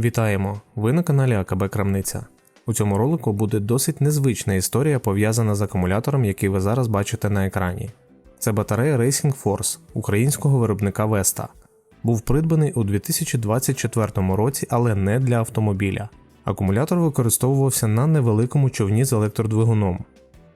Вітаємо! Ви на каналі АКБ Крамниця. У цьому ролику буде досить незвична історія пов'язана з акумулятором, який ви зараз бачите на екрані. Це батарея Racing Force українського виробника Vesta. Був придбаний у 2024 році, але не для автомобіля. Акумулятор використовувався на невеликому човні з електродвигуном.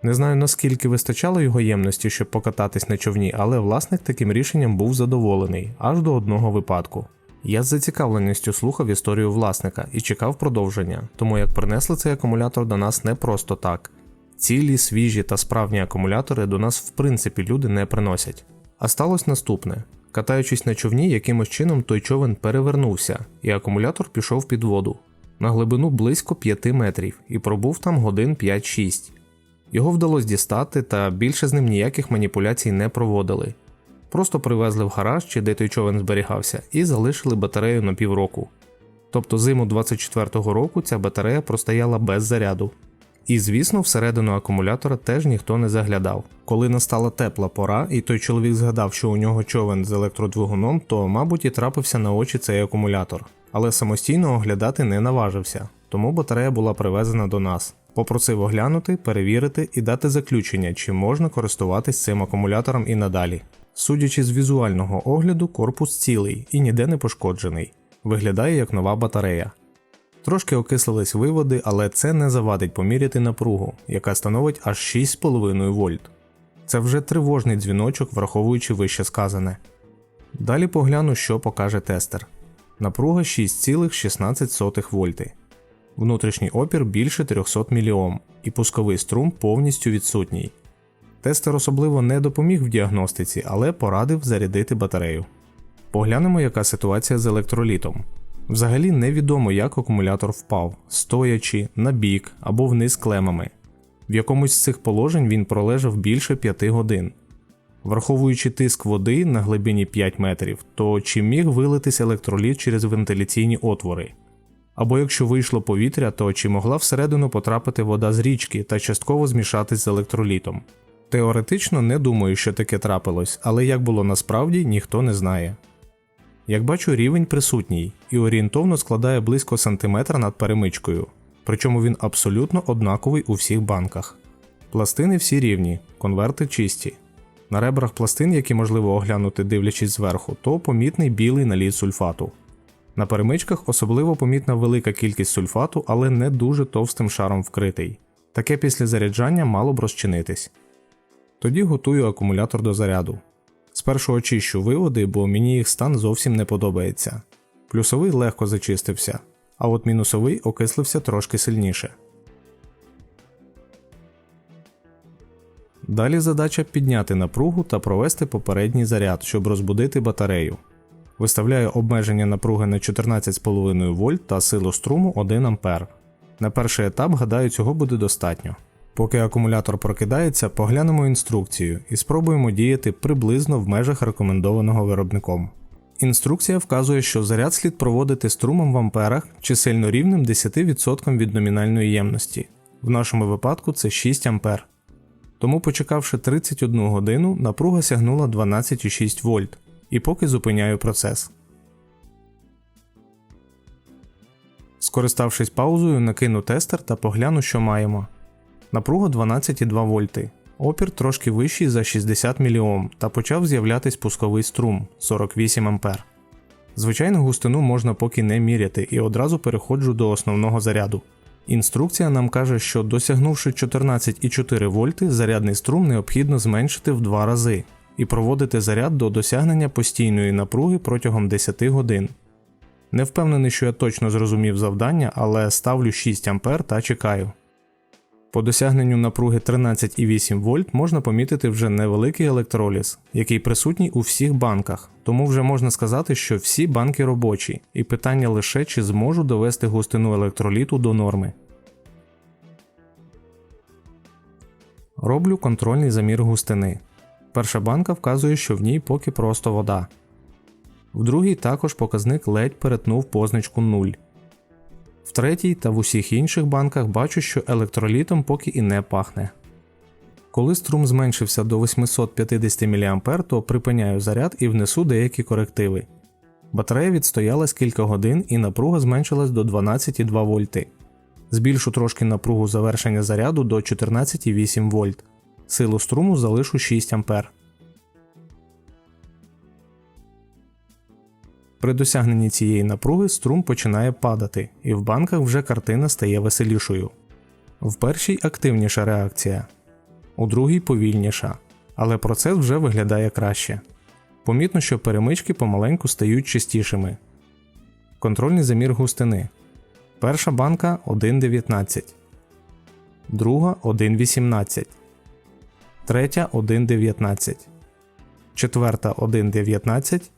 Не знаю наскільки вистачало його ємності, щоб покататись на човні, але власник таким рішенням був задоволений аж до одного випадку. Я з зацікавленістю слухав історію власника і чекав продовження, тому як принесли цей акумулятор до нас не просто так. Цілі, свіжі та справні акумулятори до нас в принципі люди не приносять. А сталося наступне: катаючись на човні, якимось чином той човен перевернувся, і акумулятор пішов під воду на глибину близько 5 метрів і пробув там годин 5-6. Його вдалося дістати, та більше з ним ніяких маніпуляцій не проводили. Просто привезли в гараж, чи де той човен зберігався, і залишили батарею на півроку. Тобто зиму 24-го року ця батарея простояла без заряду. І звісно, всередину акумулятора теж ніхто не заглядав. Коли настала тепла пора, і той чоловік згадав, що у нього човен з електродвигуном, то, мабуть, і трапився на очі цей акумулятор, але самостійно оглядати не наважився, тому батарея була привезена до нас. Попросив оглянути, перевірити і дати заключення, чи можна користуватись цим акумулятором і надалі. Судячи з візуального огляду, корпус цілий і ніде не пошкоджений. Виглядає як нова батарея. Трошки окислились виводи, але це не завадить поміряти напругу, яка становить аж 6,5 вольт. Це вже тривожний дзвіночок, враховуючи вище сказане. Далі погляну, що покаже тестер. Напруга 6,16 вольти. Внутрішній опір більше 300 мільйом, і пусковий струм повністю відсутній. Тестер особливо не допоміг в діагностиці, але порадив зарядити батарею. Поглянемо, яка ситуація з електролітом. Взагалі невідомо, як акумулятор впав, стоячи, на бік або вниз клемами. В якомусь з цих положень він пролежав більше 5 годин. Враховуючи тиск води на глибині 5 метрів, то чи міг вилитись електроліт через вентиляційні отвори? Або якщо вийшло повітря, то чи могла всередину потрапити вода з річки та частково змішатись з електролітом? Теоретично не думаю, що таке трапилось, але як було насправді, ніхто не знає. Як бачу, рівень присутній і орієнтовно складає близько сантиметра над перемичкою, причому він абсолютно однаковий у всіх банках. Пластини всі рівні, конверти чисті. На ребрах пластин, які можливо оглянути дивлячись зверху, то помітний білий наліт сульфату. На перемичках особливо помітна велика кількість сульфату, але не дуже товстим шаром вкритий. Таке після заряджання мало б розчинитись. Тоді готую акумулятор до заряду. Спершу очищу виводи, бо мені їх стан зовсім не подобається. Плюсовий легко зачистився, а от мінусовий окислився трошки сильніше. Далі задача підняти напругу та провести попередній заряд, щоб розбудити батарею. Виставляю обмеження напруги на 14,5 вольт та силу струму 1 А. На перший етап, гадаю, цього буде достатньо. Поки акумулятор прокидається, поглянемо інструкцію і спробуємо діяти приблизно в межах рекомендованого виробником. Інструкція вказує, що заряд слід проводити струмом в амперах чи сильно рівним 10% від номінальної ємності. В нашому випадку це 6 ампер. Тому, почекавши 31 годину, напруга сягнула 12,6 вольт, і поки зупиняю процес. Скориставшись паузою, накину тестер та погляну, що маємо. Напруга 12,2 вольти. Опір трошки вищий за 60 мільйом та почав з'являтись пусковий струм 48 ампер. Звичайну густину можна поки не міряти і одразу переходжу до основного заряду. Інструкція нам каже, що досягнувши 14,4 вольти, зарядний струм необхідно зменшити в 2 рази і проводити заряд до досягнення постійної напруги протягом 10 годин. Не впевнений, що я точно зрозумів завдання, але ставлю 6 ампер та чекаю. По досягненню напруги 13,8 вольт можна помітити вже невеликий електроліз, який присутній у всіх банках, тому вже можна сказати, що всі банки робочі, і питання лише чи зможу довести густину електроліту до норми. Роблю контрольний замір густини. Перша банка вказує, що в ній поки просто вода. В другій також показник ледь перетнув позначку 0. В третій та в усіх інших банках бачу, що електролітом поки і не пахне. Коли струм зменшився до 850 мА, то припиняю заряд і внесу деякі корективи. Батарея відстоялась кілька годин і напруга зменшилась до 12,2 вольти. Збільшу трошки напругу завершення заряду до 14,8 вольт. Силу струму залишу 6 А. При досягненні цієї напруги струм починає падати, і в банках вже картина стає веселішою. В першій активніша реакція, у другій повільніша, але процес вже виглядає краще. Помітно, що перемички помаленьку стають чистішими. Контрольний замір густини. Перша банка 1,19, друга 1,18, третя 1,19, четверта 1,19,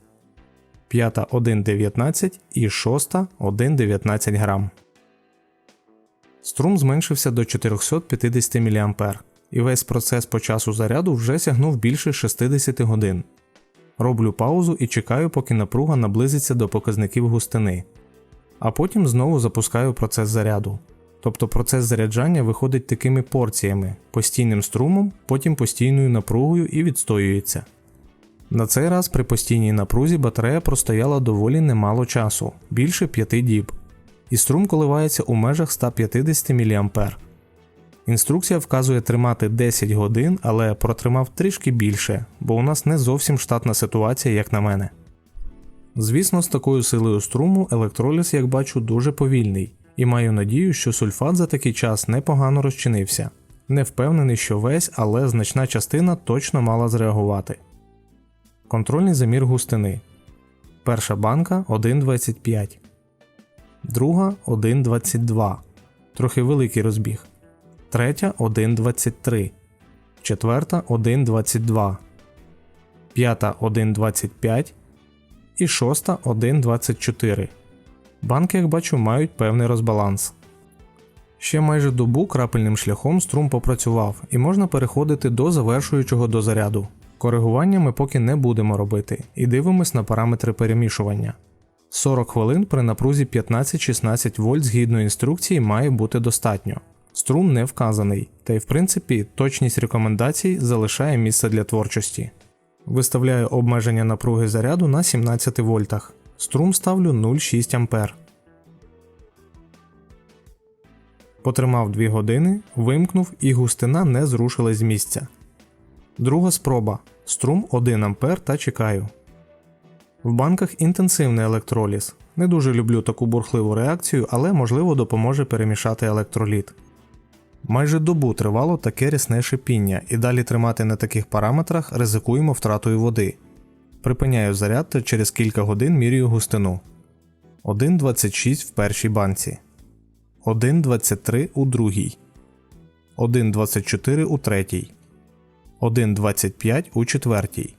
п'ята 1,19 і шоста 1,19 грам. Струм зменшився до 450 мА, і весь процес по часу заряду вже сягнув більше 60 годин. Роблю паузу і чекаю, поки напруга наблизиться до показників густини. А потім знову запускаю процес заряду. Тобто процес заряджання виходить такими порціями, постійним струмом, потім постійною напругою і відстоюється. На цей раз при постійній напрузі батарея простояла доволі немало часу більше 5 діб, і струм коливається у межах 150 мА. Інструкція вказує тримати 10 годин, але протримав трішки більше, бо у нас не зовсім штатна ситуація, як на мене. Звісно, з такою силою струму електроліз, як бачу, дуже повільний, і маю надію, що сульфат за такий час непогано розчинився. Не впевнений, що весь, але значна частина точно мала зреагувати. Контрольний замір густини. Перша банка 1,25, друга 1,22. Трохи великий розбіг. Третя 1,23, четверта 1,22, п'ята 1,25 і шоста 1,24. Банки, як бачу, мають певний розбаланс. Ще майже добу крапельним шляхом струм попрацював і можна переходити до завершуючого до заряду. Коригування ми поки не будемо робити і дивимось на параметри перемішування. 40 хвилин при напрузі 15-16 вольт згідно інструкції має бути достатньо. Струм не вказаний, та й в принципі точність рекомендацій залишає місце для творчості. Виставляю обмеження напруги заряду на 17 вольтах. Струм ставлю 0,6 А. Потримав 2 години, вимкнув і густина не зрушилась з місця. Друга спроба. Струм 1 А та чекаю. В банках інтенсивний електроліз. Не дуже люблю таку бурхливу реакцію, але можливо допоможе перемішати електроліт. Майже добу тривало таке рясне шипіння, і далі тримати на таких параметрах ризикуємо втратою води. Припиняю заряд та через кілька годин мірюю густину. 1,26 в першій банці, 1,23 у другій, 1,24 у третій, 1,25 у четвертій,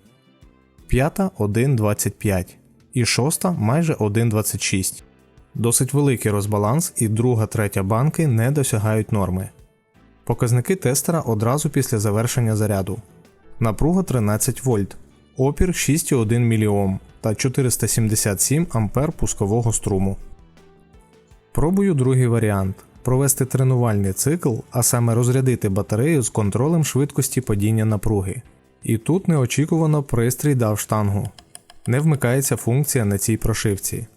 п'ята 1,25 і шоста майже 1,26. Досить великий розбаланс, і друга третя банки не досягають норми. Показники тестера одразу після завершення заряду. Напруга 13 вольт, опір 6,1 мОм та 477 А пускового струму. Пробую другий варіант провести тренувальний цикл, а саме розрядити батарею з контролем швидкості падіння напруги. І тут неочікувано пристрій дав штангу. Не вмикається функція на цій прошивці.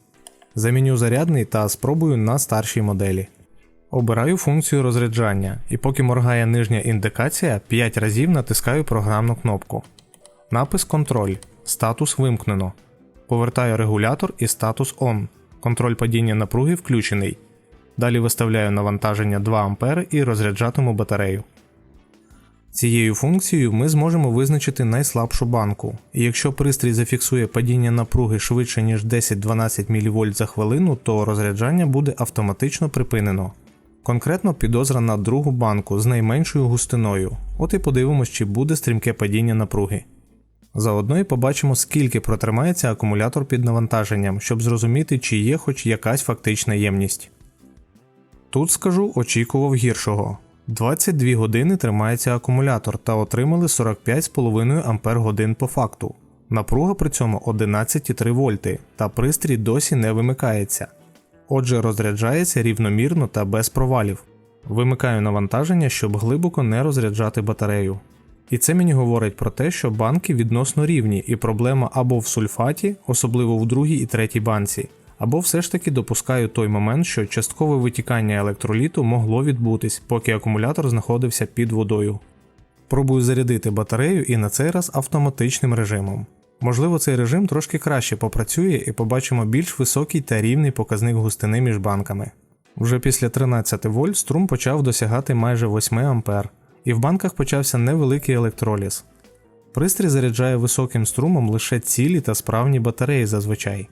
Заміню зарядний та спробую на старшій моделі. Обираю функцію розряджання, і поки моргає нижня індикація, 5 разів натискаю програмну кнопку. Напис Контроль. Статус вимкнено. Повертаю регулятор і статус ON. Контроль падіння напруги включений. Далі виставляю навантаження 2 А і розряджатиму батарею. Цією функцією ми зможемо визначити найслабшу банку, і якщо пристрій зафіксує падіння напруги швидше ніж 10-12 мВ за хвилину, то розряджання буде автоматично припинено. Конкретно підозра на другу банку з найменшою густиною, от і подивимось, чи буде стрімке падіння напруги. Заодно і побачимо, скільки протримається акумулятор під навантаженням, щоб зрозуміти, чи є хоч якась фактична ємність. Тут скажу очікував гіршого. 22 години тримається акумулятор та отримали 45,5 Ах по факту. Напруга при цьому 11,3 вольти, та пристрій досі не вимикається. Отже, розряджається рівномірно та без провалів. Вимикаю навантаження, щоб глибоко не розряджати батарею. І це мені говорить про те, що банки відносно рівні, і проблема або в сульфаті, особливо в другій і третій банці, або все ж таки допускаю той момент, що часткове витікання електроліту могло відбутись, поки акумулятор знаходився під водою. Пробую зарядити батарею і на цей раз автоматичним режимом. Можливо, цей режим трошки краще попрацює і побачимо більш високий та рівний показник густини між банками. Вже після 13 вольт струм почав досягати майже 8 А, і в банках почався невеликий електроліз. Пристрій заряджає високим струмом лише цілі та справні батареї зазвичай.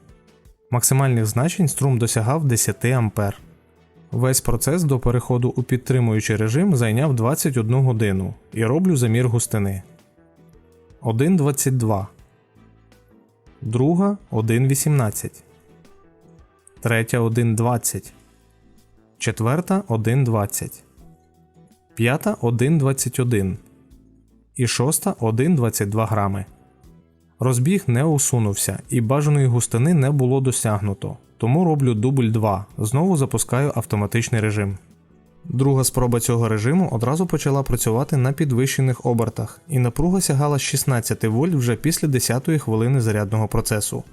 Максимальних значень струм досягав 10 А. Весь процес до переходу у підтримуючий режим зайняв 21 годину і роблю замір густини. 1,22. Друга 1,18. Третя 1,20. Четверта 1,20. П'ята 1,21. І шоста 1,22 грами. Розбіг не усунувся і бажаної густини не було досягнуто, тому роблю дубль 2, знову запускаю автоматичний режим. Друга спроба цього режиму одразу почала працювати на підвищених обертах, і напруга сягала 16 вольт вже після 10 хвилини зарядного процесу.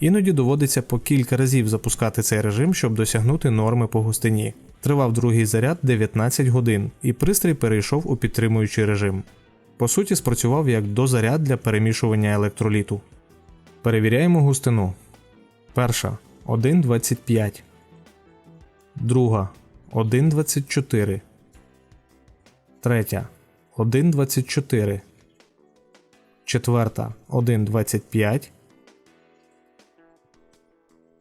Іноді доводиться по кілька разів запускати цей режим, щоб досягнути норми по густині. Тривав другий заряд 19 годин, і пристрій перейшов у підтримуючий режим. По суті, спрацював як дозаряд для перемішування електроліту. Перевіряємо густину. Перша 1,25. Друга 1,24. Третя 1,24. Четверта 1,25.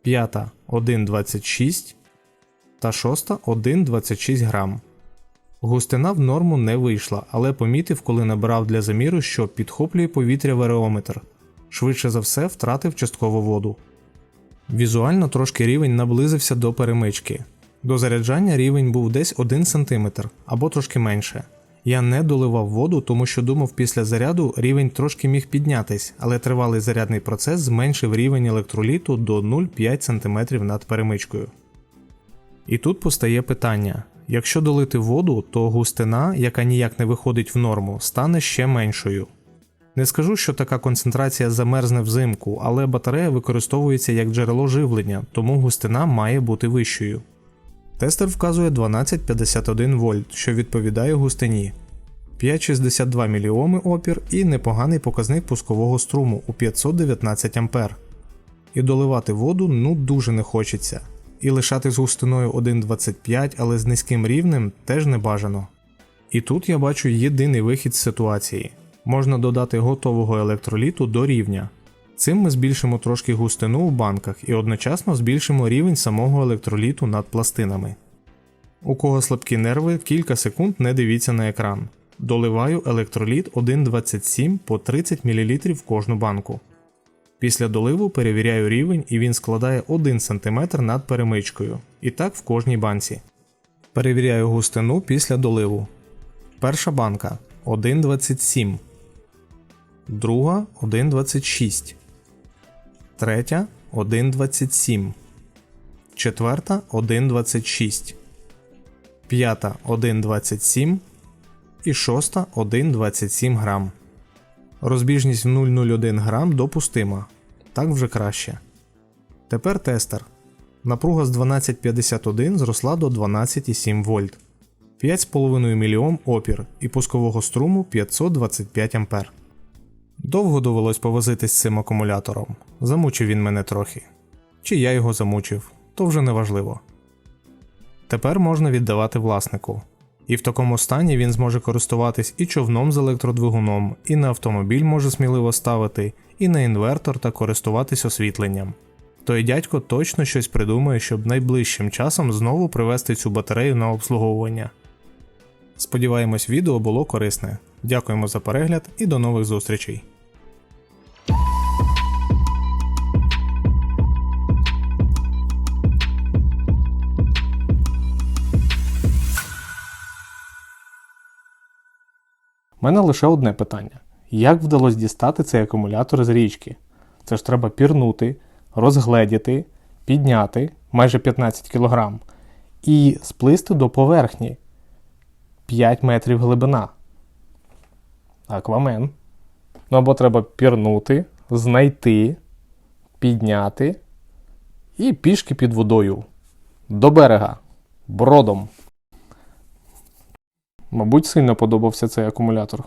П'ята 1,26. Та шоста 1,26 грам. Густина в норму не вийшла, але помітив, коли набирав для заміру, що підхоплює повітря вареометр. Швидше за все, втратив частково воду. Візуально трошки рівень наблизився до перемички. До заряджання рівень був десь 1 см або трошки менше. Я не доливав воду, тому що думав, після заряду рівень трошки міг піднятись, але тривалий зарядний процес зменшив рівень електроліту до 0,5 см над перемичкою. І тут постає питання: якщо долити воду, то густина, яка ніяк не виходить в норму, стане ще меншою. Не скажу, що така концентрація замерзне взимку, але батарея використовується як джерело живлення, тому густина має бути вищою. Тестер вказує 1251 вольт, що відповідає густині, 562 мільйоми опір і непоганий показник пускового струму у 519 А. І доливати воду ну дуже не хочеться. І лишати з густиною 1,25, але з низьким рівнем теж не бажано. І тут я бачу єдиний вихід з ситуації можна додати готового електроліту до рівня. Цим ми збільшимо трошки густину у банках і одночасно збільшимо рівень самого електроліту над пластинами. У кого слабкі нерви, кілька секунд не дивіться на екран. Доливаю електроліт 1,27 по 30 мл в кожну банку. Після доливу перевіряю рівень і він складає 1 см над перемичкою. І так в кожній банці. Перевіряю густину після доливу. Перша банка 1,27. Друга 1,26. Третя 1,27. Четверта 1,26. П'ята 1,27. І шоста 1,27 грам. Розбіжність в 0,01 грам допустима. Так вже краще. Тепер тестер. Напруга з 1251 зросла до 12,7 вольт. 5,5 мільйом опір і пускового струму 525 А. Довго довелось повозитись з цим акумулятором. Замучив він мене трохи. Чи я його замучив, то вже не важливо. Тепер можна віддавати власнику. І в такому стані він зможе користуватись і човном з електродвигуном, і на автомобіль може сміливо ставити, і на інвертор та користуватись освітленням. Той дядько точно щось придумає, щоб найближчим часом знову привести цю батарею на обслуговування. Сподіваємось, відео було корисне. Дякуємо за перегляд і до нових зустрічей! У мене лише одне питання: як вдалося дістати цей акумулятор з річки? Це ж треба пірнути, розгледіти, підняти майже 15 кг і сплисти до поверхні 5 метрів глибина. Аквамен. Ну або треба пірнути, знайти, підняти і пішки під водою. До берега. Бродом. Мабуть, сильно подобався цей акумулятор.